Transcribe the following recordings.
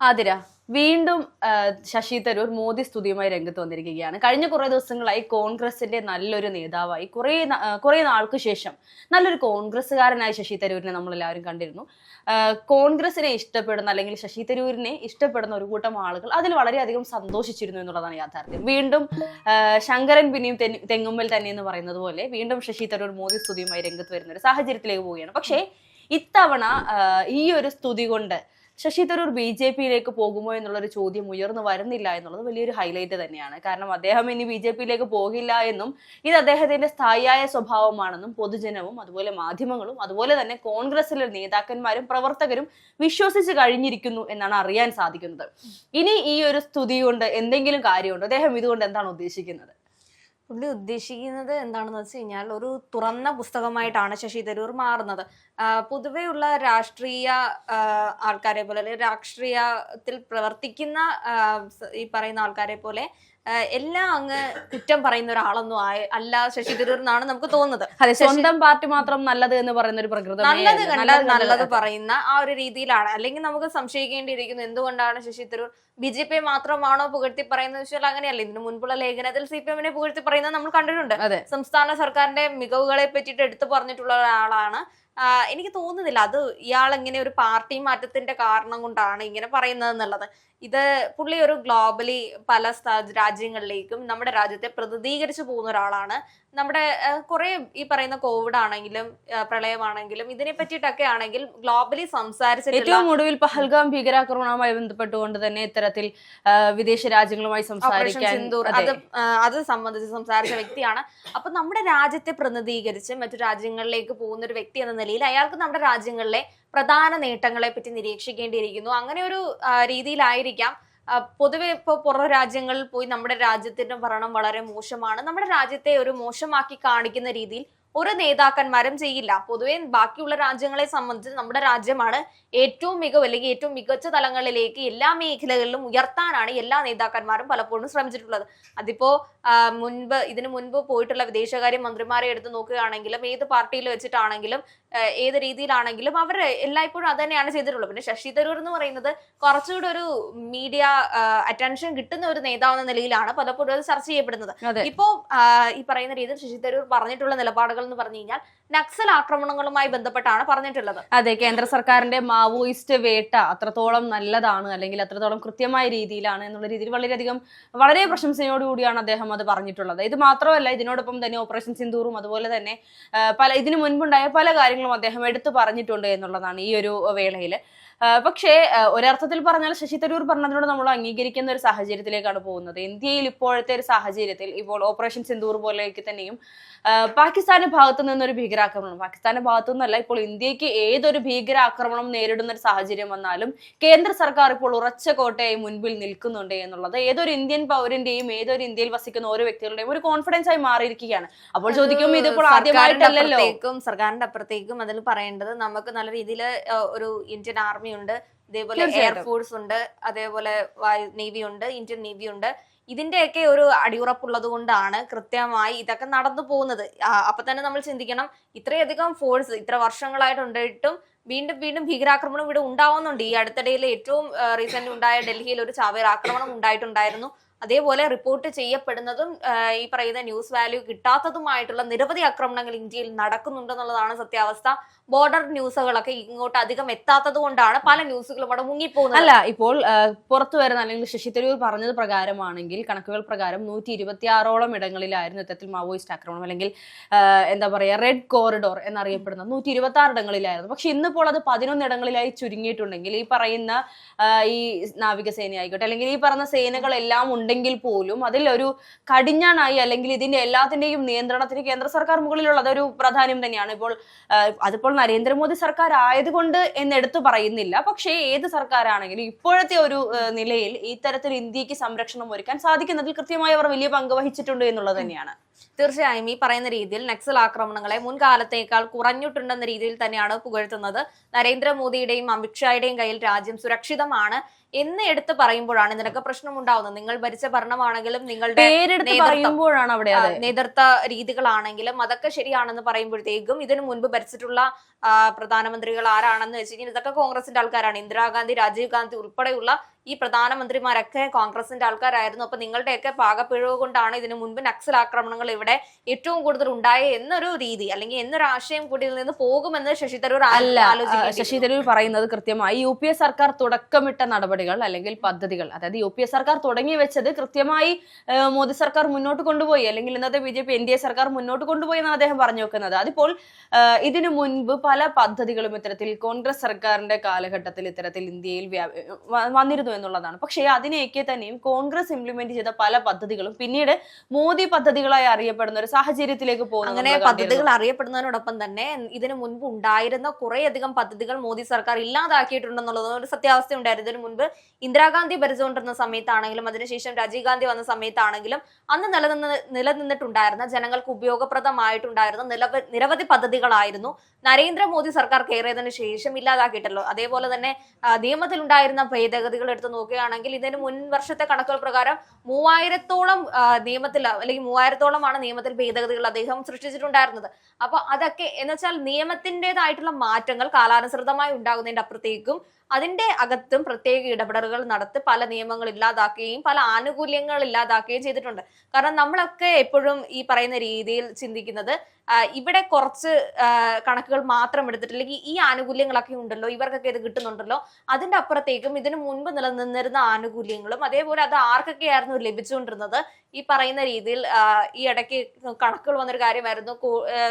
ആതിര വീണ്ടും ശശി തരൂർ മോദി സ്തുതിയുമായി രംഗത്ത് വന്നിരിക്കുകയാണ്. കഴിഞ്ഞ കുറെ ദിവസങ്ങളായി കോൺഗ്രസിന്റെ നല്ലൊരു നേതാവായി കുറേ കുറേ നാൾക്ക് ശേഷം നല്ലൊരു കോൺഗ്രസ്സുകാരനായി ശശി തരൂരിനെ നമ്മൾ എല്ലാവരും കണ്ടിരുന്നു കോൺഗ്രസിനെ ഇഷ്ടപ്പെടുന്ന അല്ലെങ്കിൽ ശശി തരൂരിനെ ഇഷ്ടപ്പെടുന്ന ഒരു കൂട്ടം ആളുകൾ അതിൽ വളരെയധികം സന്തോഷിച്ചിരുന്നു എന്നുള്ളതാണ് യാഥാർത്ഥ്യം. വീണ്ടും ശങ്കരൻ പിന്നെയും തെങ്ങുമ്മൽ തന്നെ എന്ന് പറയുന്നത് പോലെ വീണ്ടും ശശി തരൂർ മോദി സ്തുതിയുമായി രംഗത്ത് വരുന്ന ഒരു സാഹചര്യത്തിലേക്ക് പോവുകയാണ്. പക്ഷേ ഇത്തവണ ഈ ഒരു സ്തുതി കൊണ്ട് ശശി തരൂർ ബി ജെ പിയിലേക്ക് പോകുമോ എന്നുള്ളൊരു ചോദ്യം ഉയർന്നു വരുന്നില്ല എന്നുള്ളത് വലിയൊരു ഹൈലൈറ്റ് തന്നെയാണ്. കാരണം അദ്ദേഹം ഇനി ബി ജെ പിയിലേക്ക് പോകില്ല എന്നും ഇത് അദ്ദേഹത്തിന്റെ സ്ഥായിയായ സ്വഭാവമാണെന്നും പൊതുജനവും അതുപോലെ മാധ്യമങ്ങളും അതുപോലെ തന്നെ കോൺഗ്രസിലെ നേതാക്കന്മാരും പ്രവർത്തകരും വിശ്വസിച്ച് കഴിഞ്ഞിരിക്കുന്നു എന്നാണ് അറിയാൻ സാധിക്കുന്നത്. ഇനി ഈ ഒരു സ്തുതി കൊണ്ട് എന്തെങ്കിലും കാര്യമുണ്ടോ അദ്ദേഹം ഇതുകൊണ്ട് എന്താണ് ഉദ്ദേശിക്കുന്നത്? പുള്ളി ഉദ്ദേശിക്കുന്നത് എന്താണെന്ന് വെച്ച് കഴിഞ്ഞാൽ ഒരു തുറന്ന പുസ്തകമായിട്ടാണ് ശശി തരൂർ മാറുന്നത്. പൊതുവേ പൊതുവെയുള്ള രാഷ്ട്രീയ ആൾക്കാരെ പോലെ അല്ലെങ്കിൽ രാഷ്ട്രീയത്തിൽ പ്രവർത്തിക്കുന്ന ഈ പറയുന്ന ആൾക്കാരെ പോലെ എല്ലാം അങ്ങ് കുറ്റം പറയുന്ന ഒരാളൊന്നും ആയ അല്ല ശശി തരൂർ എന്നാണ് നമുക്ക് തോന്നുന്നത്. അതെ സ്വന്തം പാർട്ടി മാത്രം നല്ലത് എന്ന് പറയുന്ന ഒരു പ്രകൃതി നല്ലത് കണ്ടാൽ നല്ലത് പറയുന്ന ആ ഒരു രീതിയിലാണ്. അല്ലെങ്കിൽ നമുക്ക് സംശയിക്കേണ്ടിയിരിക്കുന്നു എന്തുകൊണ്ടാണ് Shashi Tharoor B J P മാത്രമാണോ പുകഴ്ത്തി പറയുന്നത് വെച്ചാൽ അങ്ങനെയല്ല. ഇതിനു മുൻപുള്ള ലേഖനത്തിൽ സി പി എമ്മിനെ പുകഴ്ത്തി പറയുന്നത് നമ്മൾ കണ്ടിട്ടുണ്ട്. സംസ്ഥാന സർക്കാരിന്റെ മികവുകളെ പറ്റിയിട്ട് എടുത്തു പറഞ്ഞിട്ടുള്ള ഒരാളാണ് എനിക്ക് തോന്നുന്നില്ല. അത് ഇയാൾ ഇങ്ങനെ ഒരു പാർട്ടി മാറ്റത്തിന്റെ കാരണം കൊണ്ടാണ് ഇങ്ങനെ പറയുന്നത് എന്നുള്ളത് ഇത് പുള്ളി ഒരു ഗ്ലോബലി പല രാജ്യങ്ങളിലേക്കും നമ്മുടെ രാജ്യത്തെ പ്രതിനിധീകരിച്ചു പോകുന്ന ഒരാളാണ്. നമ്മുടെ കുറെ ഈ പറയുന്ന കോവിഡ് ആണെങ്കിലും പ്രളയമാണെങ്കിലും ഇതിനെ പറ്റിയിട്ടൊക്കെ ആണെങ്കിൽ ഗ്ലോബലി സംസാരിച്ചിട്ടുള്ള ഏറ്റവും ഒടുവിൽ പഹൽഗാം ഭീകരാക്രമണവുമായി ബന്ധപ്പെട്ടുകൊണ്ട് തന്നെ ഇത്തരത്തിൽ വിദേശ രാജ്യങ്ങളുമായി സംസാരിക്കാൻ അത്. അത് സംബന്ധിച്ച് സംസാരിച്ച വ്യക്തിയാണ്. അപ്പൊ നമ്മുടെ രാജ്യത്തെ പ്രതിനിധീകരിച്ച് മറ്റു രാജ്യങ്ങളിലേക്ക് പോകുന്ന ഒരു വ്യക്തി എന്ന നിലയിൽ അയാൾക്ക് നമ്മുടെ രാജ്യങ്ങളിലെ പ്രധാന നേട്ടങ്ങളെ പറ്റി നിരീക്ഷിക്കേണ്ടിയിരിക്കുന്നു. അങ്ങനെ ഒരു രീതിയിലായിരിക്കാം. പൊതുവെ ഇപ്പോൾ പുറം രാജ്യങ്ങളിൽ പോയി നമ്മുടെ രാജ്യത്തിന്റെ ഭരണം വളരെ മോശമാണ്. നമ്മുടെ രാജ്യത്തെ ഒരു മോശമാക്കി കാണിക്കുന്ന രീതിയിൽ ഒരു നേതാക്കന്മാരും ചെയ്യില്ല. പൊതുവെ ബാക്കിയുള്ള രാജ്യങ്ങളെ സംബന്ധിച്ച് നമ്മുടെ രാജ്യമാണ് ഏറ്റവും മികവ് അല്ലെങ്കിൽ ഏറ്റവും മികച്ച തലങ്ങളിലേക്ക് എല്ലാ മേഖലകളിലും ഉയർത്താനാണ് എല്ലാ നേതാക്കന്മാരും പലപ്പോഴും ശ്രമിച്ചിട്ടുള്ളത്. അതിപ്പോ മുൻപ് ഇതിനു മുൻപ് പോയിട്ടുള്ള വിദേശകാര്യ മന്ത്രിമാരെ എടുത്ത് നോക്കുകയാണെങ്കിലും ഏത് പാർട്ടിയിൽ വെച്ചിട്ടാണെങ്കിലും ഏത് രീതിയിലാണെങ്കിലും അവർ എല്ലായ്പ്പോഴും അത് തന്നെയാണ് ചെയ്തിട്ടുള്ളത്. പിന്നെ ശശി തരൂർ എന്ന് പറയുന്നത് കുറച്ചുകൂടെ ഒരു മീഡിയ അറ്റൻഷൻ കിട്ടുന്ന ഒരു നേതാവ് എന്ന നിലയിലാണ് പലപ്പോഴും അത് ചർച്ച ചെയ്യപ്പെടുന്നത്. ഇപ്പോ ഈ പറയുന്ന രീതിയിൽ ശശി തരൂർ പറഞ്ഞിട്ടുള്ള നിലപാടുകൾ എന്ന് പറഞ്ഞു കഴിഞ്ഞാൽ നക്സൽ ആക്രമണങ്ങളുമായി ബന്ധപ്പെട്ടാണ് പറഞ്ഞിട്ടുള്ളത്. അതെ കേന്ദ്ര സർക്കാരിന്റെ മാവോയിസ്റ്റ് വേട്ട അത്രത്തോളം നല്ലതാണ് അല്ലെങ്കിൽ അത്രത്തോളം കൃത്യമായ രീതിയിലാണ് എന്നുള്ള രീതിയിൽ വളരെയധികം വളരെ പ്രശംസയോടുകൂടിയാണ് അദ്ദേഹം അത് പറഞ്ഞിട്ടുള്ളത്. ഇത് മാത്രമല്ല ഇതിനോടൊപ്പം തന്നെ ഓപ്പറേഷൻ സിന്ദൂറും അതുപോലെ തന്നെ പല ഇതിനു മുൻപുണ്ടായ പല കാര്യങ്ങളും അദ്ദേഹം എടുത്തു പറഞ്ഞിട്ടുണ്ട് എന്നുള്ളതാണ് ഈ ഒരു വേളയിൽ. പക്ഷേ ഒരർത്ഥത്തിൽ പറഞ്ഞാൽ ശശി തരൂർ പറഞ്ഞതിനോട് നമ്മൾ അംഗീകരിക്കുന്ന ഒരു സാഹചര്യത്തിലേക്കാണ് പോകുന്നത്. ഇന്ത്യയിൽ ഇപ്പോഴത്തെ ഒരു സാഹചര്യത്തിൽ ഇപ്പോൾ ഓപ്പറേഷൻ സിന്ദൂർ പോലെയൊക്കെ തന്നെയും പാകിസ്ഥാന്റെ ഭാഗത്തു നിന്നൊരു ഭീകരാക്രമണം. പാകിസ്ഥാന്റെ ഭാഗത്തു നിന്നല്ല ഇപ്പോൾ ഇന്ത്യയ്ക്ക് ഏതൊരു ഭീകരാക്രമണം നേരിടുന്ന ഒരു സാഹചര്യം വന്നാലും കേന്ദ്ര സർക്കാർ ഇപ്പോൾ ഉറച്ച കോട്ടയായി മുൻപിൽ നിൽക്കുന്നുണ്ട് എന്നുള്ളത് ഏതൊരു ഇന്ത്യൻ പൗരന്റെയും ഏതൊരു ഇന്ത്യയിൽ വസിക്കുന്ന ഓരോ വ്യക്തികളുടെയും ഒരു കോൺഫിഡൻസ് ആയി മാറിയിരിക്കുകയാണ്. അപ്പോൾ ചോദിക്കും ഇത് ഇപ്പോൾ ആദ്യമായിട്ടല്ലല്ലോ? സർക്കാരിന്റെ അപ്പുറത്തേക്കും അതിൽ പറയേണ്ടത് നമുക്ക് നല്ല രീതിയിൽ ഒരു ഇന്ത്യൻ ആർമി ഉണ്ട് ഇതേപോലെ എയർ എയർഫോഴ്സ് ഉണ്ട് അതേപോലെ നേവി ഉണ്ട് ഇന്ത്യൻ നേവി ഉണ്ട്. ഇതിന്റെയൊക്കെ ഒരു അടിയുറപ്പുള്ളത് കൊണ്ടാണ് കൃത്യമായി ഇതൊക്കെ നടന്നു പോകുന്നത്. അപ്പൊ തന്നെ നമ്മൾ ചിന്തിക്കണം ഇത്രയധികം ഫോഴ്സ് ഇത്ര വർഷങ്ങളായിട്ട് ഉണ്ടായിട്ടും വീണ്ടും വീണ്ടും ഭീകരാക്രമണം ഇവിടെ ഉണ്ടാവുന്നുണ്ട്. ഈ അടുത്തിടയിൽ ഏറ്റവും റീസെന്റ് ഉണ്ടായ ഡൽഹിയിൽ ഒരു ചാവേർ ആക്രമണം ഉണ്ടായിട്ടുണ്ടായിരുന്നു. അതേപോലെ റിപ്പോർട്ട് ചെയ്യപ്പെടുന്നതും ഈ പറയുന്ന ന്യൂസ് വാല്യൂ കിട്ടാത്തതുമായിട്ടുള്ള നിരവധി ആക്രമണങ്ങൾ ഇന്ത്യയിൽ നടക്കുന്നുണ്ടെന്നുള്ളതാണ് സത്യാവസ്ഥ. ബോർഡർ ന്യൂസുകളൊക്കെ ഇങ്ങോട്ട് അധികം എത്താത്തത് കൊണ്ടാണ് പല ന്യൂസുകളും അവിടെ മുങ്ങിപ്പോകുന്നത്. അല്ല ഇപ്പോൾ പുറത്തു വരുന്ന അല്ലെങ്കിൽ ശശി തരൂർ പറഞ്ഞത് പ്രകാരമാണെങ്കിൽ കണക്കുകൾ പ്രകാരം നൂറ്റി ഇരുപത്തി ആറോളം ഇടങ്ങളിലായിരുന്നു ഇത്തരത്തിൽ മാവോയിസ്റ്റ് ആക്രമണം അല്ലെങ്കിൽ എന്താ പറയാ റെഡ് കോറിഡോർ എന്നറിയപ്പെടുന്ന നൂറ്റി ഇരുപത്തി ആറ് ഇടങ്ങളിലായിരുന്നു. പക്ഷെ ഇന്നിപ്പോൾ അത് പതിനൊന്ന് ഇടങ്ങളിലായി ചുരുങ്ങിയിട്ടുണ്ടെങ്കിൽ ഈ പറയുന്ന ഈ നാവികസേന ആയിക്കോട്ടെ അല്ലെങ്കിൽ ഈ പറഞ്ഞ സേനകളെല്ലാം ഉണ്ടെങ്കിൽ പോലും അതിൽ ഒരു കടിഞ്ഞാണായി അല്ലെങ്കിൽ ഇതിന്റെ എല്ലാത്തിന്റെയും നിയന്ത്രണത്തിന് കേന്ദ്ര സർക്കാർ മുകളിലുള്ളത് ഒരു പ്രാധാന്യം തന്നെയാണ്. ഇപ്പോൾ അതിപ്പോൾ നരേന്ദ്രമോദി സർക്കാർ ആയതുകൊണ്ട് എന്ന് എടുത്തു പറയുന്നില്ല. പക്ഷേ ഏത് സർക്കാരാണെങ്കിലും ഇപ്പോഴത്തെ ഒരു നിലയിൽ ഇത്തരത്തിൽ ഇന്ത്യയ്ക്ക് സംരക്ഷണം ഒരുക്കാൻ സാധിക്കുന്നതിൽ കൃത്യമായി അവർ വലിയ പങ്ക് വഹിച്ചിട്ടുണ്ട് എന്നുള്ളത് തന്നെയാണ്. തീർച്ചയായും ഈ പറയുന്ന രീതിയിൽ നക്സൽ ആക്രമണങ്ങളെ മുൻകാലത്തേക്കാൾ കുറഞ്ഞിട്ടുണ്ടെന്ന രീതിയിൽ തന്നെയാണ് പുകഴ്ത്തുന്നത്. നരേന്ദ്രമോദിയുടെയും അമിത്ഷായുടെയും കയ്യിൽ രാജ്യം സുരക്ഷിതമാണ്. എന്ന് എടുത്ത് പറയുമ്പോഴാണ് ഇതിനൊക്കെ പ്രശ്നം ഉണ്ടാവുന്നത് നിങ്ങൾ ഭരിച്ച ഭരണമാണെങ്കിലും നിങ്ങളുടെ. പറയുമ്പോഴാണ് അവിടെ നേതൃത്വ രീതികളാണെങ്കിലും അതൊക്കെ ശരിയാണെന്ന് പറയുമ്പോഴത്തേക്കും ഇതിനു മുൻപ് ഭരിച്ചിട്ടുള്ള പ്രധാനമന്ത്രികൾ ആരാണെന്ന് വെച്ച് കഴിഞ്ഞാൽ ഇതൊക്കെ കോൺഗ്രസിന്റെ ആൾക്കാരാണ് ഇന്ദിരാഗാന്ധി രാജീവ് ഗാന്ധി ഉൾപ്പെടെയുള്ള ഈ പ്രധാനമന്ത്രിമാരൊക്കെ കോൺഗ്രസിന്റെ ആൾക്കാരായിരുന്നു. അപ്പൊ നിങ്ങളുടെയൊക്കെ പാകപ്പിഴവ് കൊണ്ടാണ് ഇതിനു മുൻപ് നക്സൽ ആക്രമണങ്ങൾ ഇവിടെ ഏറ്റവും കൂടുതൽ ഉണ്ടായ എന്നൊരു രീതി അല്ലെങ്കിൽ എന്നൊരു ആശയം കൂടി നിന്ന് പോകുമെന്ന് ശശി തരൂർ അല്ല ശശി തരൂർ പറയുന്നത് കൃത്യമായി യു പി എ സർക്കാർ തുടക്കമിട്ട നടപടികൾ അല്ലെങ്കിൽ പദ്ധതികൾ അതായത് യു പി എ സർക്കാർ തുടങ്ങി വെച്ചത് കൃത്യമായി മോദി സർക്കാർ മുന്നോട്ട് കൊണ്ടുപോയി അല്ലെങ്കിൽ ഇന്നത്തെ B J P N D A സർക്കാർ മുന്നോട്ട് കൊണ്ടുപോയി എന്നാണ് അദ്ദേഹം പറഞ്ഞു വെക്കുന്നത്. അതിപ്പോൾ ഇതിനു മുൻപ് പല പദ്ധതികളും ഇത്തരത്തിൽ കോൺഗ്രസ് സർക്കാരിന്റെ കാലഘട്ടത്തിൽ ഇത്തരത്തിൽ ഇന്ത്യയിൽ വ്യാ- വ- എന്നുള്ളതാണ്. പക്ഷേ അതിനെയൊക്കെ തന്നെയും കോൺഗ്രസ് ഇംപ്ലിമെന്റ് ചെയ്ത പല പദ്ധതികളും പിന്നീട് മോദി പദ്ധതികളായി അറിയപ്പെടുന്ന ഒരു സാഹചര്യത്തിലേക്ക് പോകുന്നു അങ്ങനെ പദ്ധതികൾ അറിയപ്പെടുന്നതിനോടൊപ്പം തന്നെ ഇതിനു മുൻപ് ഉണ്ടായിരുന്ന കുറേയധികം പദ്ധതികൾ മോദി സർക്കാർ ഇല്ലാതാക്കിയിട്ടുണ്ടെന്നുള്ളത് ഒരു സത്യാവസ്ഥ ഉണ്ടായിരുന്നു. ഇതിനു മുൻപ് ഇന്ദിരാഗാന്ധി ഭരിച്ചുകൊണ്ടിരുന്ന സമയത്താണെങ്കിലും അതിനുശേഷം രാജീവ് ഗാന്ധി വന്ന സമയത്താണെങ്കിലും അന്ന് നിലനിന്ന് നിലനിന്നിട്ടുണ്ടായിരുന്ന ജനങ്ങൾക്ക് ഉപയോഗപ്രദമായിട്ടുണ്ടായിരുന്ന നിലവ നിരവധി പദ്ധതികളായിരുന്നു നരേന്ദ്രമോദി സർക്കാർ കയറിയതിനു ശേഷം ഇല്ലാതാക്കിയിട്ടല്ലോ അതേപോലെ തന്നെ നിയമത്തിൽ നിയമത്തിലുണ്ടായിരുന്ന ഭേദഗതികൾ എടുത്ത് നോക്കുകയാണെങ്കിൽ ഇതിന് മുൻ വർഷത്തെ കണക്കുകൾ പ്രകാരം മൂവായിരത്തോളം നിയമത്തിൽ അല്ലെങ്കിൽ മൂവായിരത്തോളമാണ് നിയമത്തിൽ ഭേദഗതികൾ അദ്ദേഹം സൃഷ്ടിച്ചിട്ടുണ്ടായിരുന്നത്. അപ്പൊ അതൊക്കെ എന്ന് വെച്ചാൽ നിയമത്തിന്റെതായിട്ടുള്ള മാറ്റങ്ങൾ കാലാനുസൃതമായി ഉണ്ടാകുന്നതിന്റെ അപ്പുറത്തേക്കും അതിന്റെ അകത്തും പ്രത്യേക ഇടപെടലുകൾ നടത്തി പല നിയമങ്ങൾ ഇല്ലാതാക്കുകയും പല ആനുകൂല്യങ്ങൾ ഇല്ലാതാക്കുകയും ചെയ്തിട്ടുണ്ട്. കാരണം നമ്മളൊക്കെ എപ്പോഴും ഈ പറയുന്ന രീതിയിൽ ചിന്തിക്കുന്നത് ഇവിടെ കുറച്ച് കണക്കുകൾ മാത്രം എടുത്തിട്ടില്ലെങ്കിൽ ഈ ആനുകൂല്യങ്ങളൊക്കെ ഉണ്ടല്ലോ ഇവർക്കൊക്കെ ഇത് കിട്ടുന്നുണ്ടല്ലോ അതിന്റെ അപ്പുറത്തേക്കും ഇതിനു മുൻപ് നിലനിന്നിരുന്ന ആനുകൂല്യങ്ങളും അതേപോലെ അത് ആർക്കൊക്കെയായിരുന്നു ലഭിച്ചുകൊണ്ടിരുന്നത് ഈ പറയുന്ന രീതിയിൽ ഈ ഇടയ്ക്ക് കണക്കുകൾ വന്നൊരു കാര്യമായിരുന്നു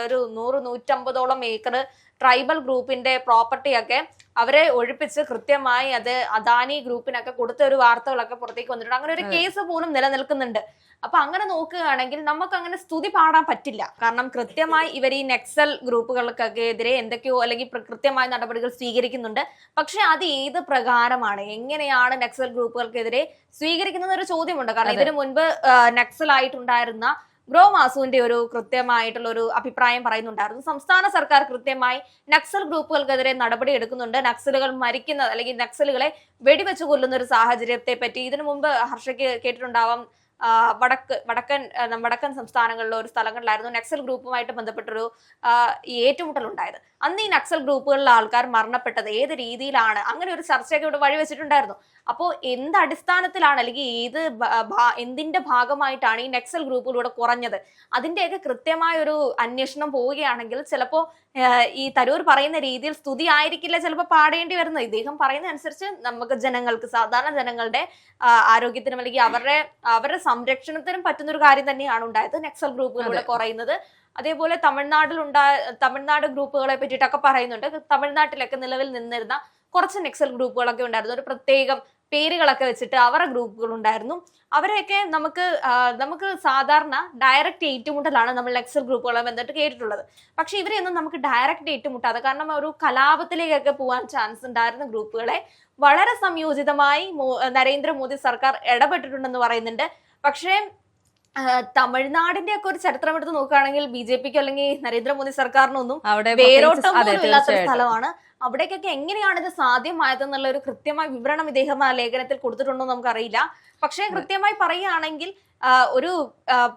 ഒരു നൂറ് നൂറ്റമ്പതോളം ഏക്കർ ട്രൈബൽ ഗ്രൂപ്പിന്റെ പ്രോപ്പർട്ടിയൊക്കെ അവരെ ഒഴിപ്പിച്ച് കൃത്യമായി അത് അദാനി ഗ്രൂപ്പിനൊക്കെ കൊടുത്ത ഒരു വാർത്തകളൊക്കെ പുറത്തേക്ക് വന്നിട്ടുണ്ട്. അങ്ങനെ ഒരു കേസ് പോലും നിലനിൽക്കുന്നുണ്ട്. അപ്പൊ അങ്ങനെ നോക്കുകയാണെങ്കിൽ നമുക്ക് അങ്ങനെ സ്തുതി പാടാൻ പറ്റില്ല. കാരണം കൃത്യമായി ഇവർ ഈ നെക്സൽ ഗ്രൂപ്പുകൾക്കൊക്കെ എതിരെ എന്തൊക്കെയോ അല്ലെങ്കിൽ കൃത്യമായ നടപടികൾ സ്വീകരിക്കുന്നുണ്ട്. പക്ഷെ അത് ഏത് പ്രകാരമാണ്? എങ്ങനെയാണ് നെക്സൽ ഗ്രൂപ്പുകൾക്കെതിരെ സ്വീകരിക്കുന്നത് ഒരു ചോദ്യമുണ്ട്. കാരണം ഇതിനു മുൻപ് നെക്സൽ ആയിട്ടുണ്ടായിരുന്ന ബ്രോ മാസുവിന്റെ ഒരു കൃത്യമായിട്ടുള്ള ഒരു അഭിപ്രായം പറയുന്നുണ്ടായിരുന്നു. സംസ്ഥാന സർക്കാർ കൃത്യമായി നക്സൽ ഗ്രൂപ്പുകൾക്കെതിരെ നടപടി എടുക്കുന്നുണ്ട്. നക്സലുകൾ മരിക്കുന്ന അല്ലെങ്കിൽ നക്സലുകളെ വെടിവെച്ചു കൊല്ലുന്ന ഒരു സാഹചര്യത്തെ പറ്റി ഇതിനു മുമ്പ് ഹർഷയ്ക്ക് കേട്ടിട്ടുണ്ടാവാം. വടക്ക് വടക്കൻ വടക്കൻ സംസ്ഥാനങ്ങളിലെ ഒരു സ്ഥലങ്ങളിലായിരുന്നു നക്സൽ ഗ്രൂപ്പുമായിട്ട് ബന്ധപ്പെട്ടൊരു ഈ ഏറ്റുമുട്ടൽ ഉണ്ടായത് അന്ന് ഈ നക്സൽ ഗ്രൂപ്പുകളിലെ ആൾക്കാർ മരണപ്പെട്ടത് ഏത് രീതിയിലാണ്? അങ്ങനെ ഒരു ചർച്ചയൊക്കെ ഇവിടെ വഴിവെച്ചിട്ടുണ്ടായിരുന്നു. അപ്പോൾ എന്ത് അടിസ്ഥാനത്തിലാണ് അല്ലെങ്കിൽ ഏത് എന്തിന്റെ ഭാഗമായിട്ടാണ് ഈ നക്സൽ ഗ്രൂപ്പുകളിലൂടെ കുറഞ്ഞത്? അതിന്റെയൊക്കെ കൃത്യമായ ഒരു അന്വേഷണം പോവുകയാണെങ്കിൽ ചിലപ്പോ ഏഹ്, ഈ തരൂർ പറയുന്ന രീതിയിൽ സ്തുതി ആയിരിക്കില്ല ചിലപ്പോൾ പാടേണ്ടി വരുന്നത്. ഇദ്ദേഹം പറയുന്ന അനുസരിച്ച് നമുക്ക് ജനങ്ങൾക്ക് സാധാരണ ജനങ്ങളുടെ ആരോഗ്യത്തിനും അല്ലെങ്കിൽ അവരുടെ അവരുടെ സംരക്ഷണത്തിനും പറ്റുന്ന ഒരു കാര്യം തന്നെയാണ് ഉണ്ടായത്. നക്സൽ ഗ്രൂപ്പുകളുടെ കുറയുന്നത്. അതേപോലെ തമിഴ്നാട്ടിൽ ഉണ്ടായ തമിഴ്നാട് ഗ്രൂപ്പുകളെ പറ്റിയിട്ടൊക്കെ പറയുന്നുണ്ട്. തമിഴ്നാട്ടിലൊക്കെ നിലവിൽ നിന്നിരുന്ന കുറച്ച് നെക്സൽ ഗ്രൂപ്പുകളൊക്കെ ഉണ്ടായിരുന്നു. ഒരു പ്രത്യേകം പേരുകളൊക്കെ വെച്ചിട്ട് അവരുടെ ഗ്രൂപ്പുകൾ ഉണ്ടായിരുന്നു അവരെയൊക്കെ നമുക്ക് നമുക്ക് സാധാരണ ഡയറക്റ്റ് ഏറ്റുമുട്ടലാണ് നമ്മൾ നക്സൽ ഗ്രൂപ്പുകളെ ബന്ധപ്പെട്ട് കേട്ടിട്ടുള്ളത്. പക്ഷെ ഇവരെയൊന്നും നമുക്ക് ഡയറക്റ്റ് ഏറ്റുമുട്ടാതെ കാരണം ഒരു കലാപത്തിലേക്കൊക്കെ പോകാൻ ചാൻസ് ഉണ്ടായിരുന്ന ഗ്രൂപ്പുകളെ വളരെ സംയോജിതമായി നരേന്ദ്രമോദി സർക്കാർ ഇടപെട്ടിട്ടുണ്ടെന്ന് പറയുന്നുണ്ട്. പക്ഷേ തമിഴ്നാടിന്റെ ഒക്കെ ഒരു ചരിത്രം എടുത്ത് നോക്കുകയാണെങ്കിൽ ബി ജെ പിക്ക് അല്ലെങ്കിൽ നരേന്ദ്രമോദി സർക്കാരിനൊന്നും അവിടെ വേരോട്ടം പോലും ഇല്ലാത്തൊരു സ്ഥലമാണ്. അവിടേക്കൊക്കെ എങ്ങനെയാണ് ഇത് സാധ്യമായതെന്നുള്ള ഒരു കൃത്യമായ വിവരണം ഇദ്ദേഹം ആ ലേഖനത്തിൽ കൊടുത്തിട്ടുണ്ടോ നമുക്ക് നമുക്കറിയില്ല. പക്ഷേ കൃത്യമായി പറയുകയാണെങ്കിൽ ഒരു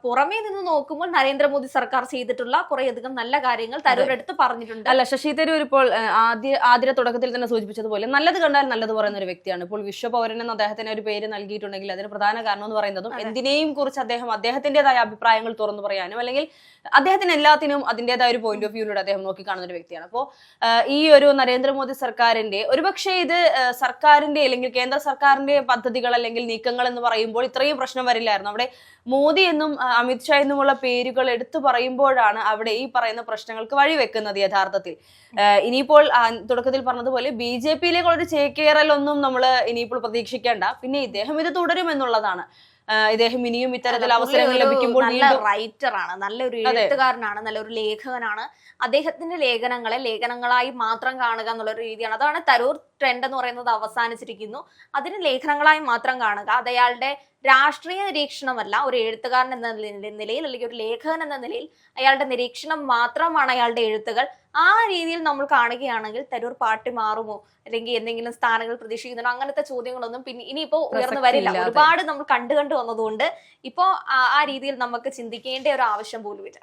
പുറമേ നിന്ന് നോക്കുമ്പോൾ നരേന്ദ്രമോദി സർക്കാർ ചെയ്തിട്ടുള്ള കുറേയധികം നല്ല കാര്യങ്ങൾ തരൂരടുത്ത് പറഞ്ഞിട്ടുണ്ട്. അല്ല ശശി തരൂർ ഇപ്പോൾ ആദ്യ ആദ്യ തുടക്കത്തിൽ തന്നെ സൂചിപ്പിച്ചതുപോലെ നല്ലത് കണ്ടാൽ നല്ലത് പറയുന്ന ഒരു വ്യക്തിയാണ്. ഇപ്പോൾ വിശ്വപൗരൻ എന്ന് അദ്ദേഹത്തിന് ഒരു പേര് നൽകിയിട്ടുണ്ടെങ്കിൽ അതിന് പ്രധാന കാരണം എന്ന് പറയുന്നതും എന്തിനേയും കുറിച്ച് അദ്ദേഹം അദ്ദേഹത്തിന്റേതായ അഭിപ്രായങ്ങൾ തുറന്നു പറയാനും അല്ലെങ്കിൽ അദ്ദേഹത്തിന് എല്ലാത്തിനും അതിന്റേതായ ഒരു പോയിന്റ് ഓഫ് വ്യൂയിലൂടെ അദ്ദേഹം നോക്കിക്കാണുന്ന ഒരു വ്യക്തിയാണ്. അപ്പോൾ ഈ ഒരു നരേന്ദ്രമോദി സർക്കാരിന്റെ ഒരുപക്ഷെ ഇത് സർക്കാരിന്റെ അല്ലെങ്കിൽ കേന്ദ്ര സർക്കാരിന്റെ പദ്ധതികൾ അല്ലെങ്കിൽ നീക്കങ്ങൾ എന്ന് പറയുമ്പോൾ ഇത്രയും പ്രശ്നം വരില്ലായിരുന്നു. അവിടെ മോദി എന്നും അമിത്ഷാ എന്നുമുള്ള പേരുകൾ എടുത്തു പറയുമ്പോഴാണ് അവിടെ ഈ പറയുന്ന പ്രശ്നങ്ങൾക്ക് വഴിവെക്കുന്നത് യഥാർത്ഥത്തിൽ. ഇനിയിപ്പോൾ തുടക്കത്തിൽ പറഞ്ഞതുപോലെ ബി ജെ പിയിലേക്കുള്ള ഒരു ചേക്കേറലൊന്നും നമ്മൾ ഇനിയിപ്പോൾ പ്രതീക്ഷിക്കേണ്ട. പിന്നെ ഇദ്ദേഹം ഇത് തുടരും എന്നുള്ളതാണ്. ഇദ്ദേഹം ഇനിയും ഇത്തരത്തിൽ അവസരങ്ങൾ ലഭിക്കുമ്പോൾ നല്ല ആണ് നല്ലൊരു എഴുത്തുകാരനാണ് നല്ലൊരു ലേഖകനാണ്. അദ്ദേഹത്തിന്റെ ലേഖനങ്ങളെ ലേഖനങ്ങളായി മാത്രം കാണുക എന്നുള്ള ഒരു രീതിയാണ്. അതാണ് തരൂർ ട്രെൻഡ് എന്ന് പറയുന്നത് അവസാനിച്ചിരിക്കുന്നു. അതിന് ലേഖനങ്ങളായി മാത്രം കാണുക. അത് അയാളുടെ രാഷ്ട്രീയ നിരീക്ഷണമല്ല ഒരു എഴുത്തുകാരൻ എന്ന നിലയിൽ അല്ലെങ്കിൽ ഒരു ലേഖകൻ എന്ന നിലയിൽ അയാളുടെ നിരീക്ഷണം മാത്രമാണ് അയാളുടെ എഴുത്തുകൾ. ആ രീതിയിൽ നമ്മൾ കാണുകയാണെങ്കിൽ തരൂർ പാർട്ടി മാറുമോ? അല്ലെങ്കിൽ എന്തെങ്കിലും സ്ഥാനങ്ങൾ പ്രതീക്ഷിക്കുന്നുണ്ടോ? അങ്ങനത്തെ ചോദ്യങ്ങളൊന്നും പിന്നെ ഇനിയിപ്പോ ഉയർന്നു വരില്ല. ഒരുപാട് നമ്മൾ കണ്ടു കണ്ടു വന്നതുകൊണ്ട് ഇപ്പോ ആ- ആ രീതിയിൽ നമുക്ക് ചിന്തിക്കേണ്ട ഒരു ആവശ്യം പോലും ഇല്ല.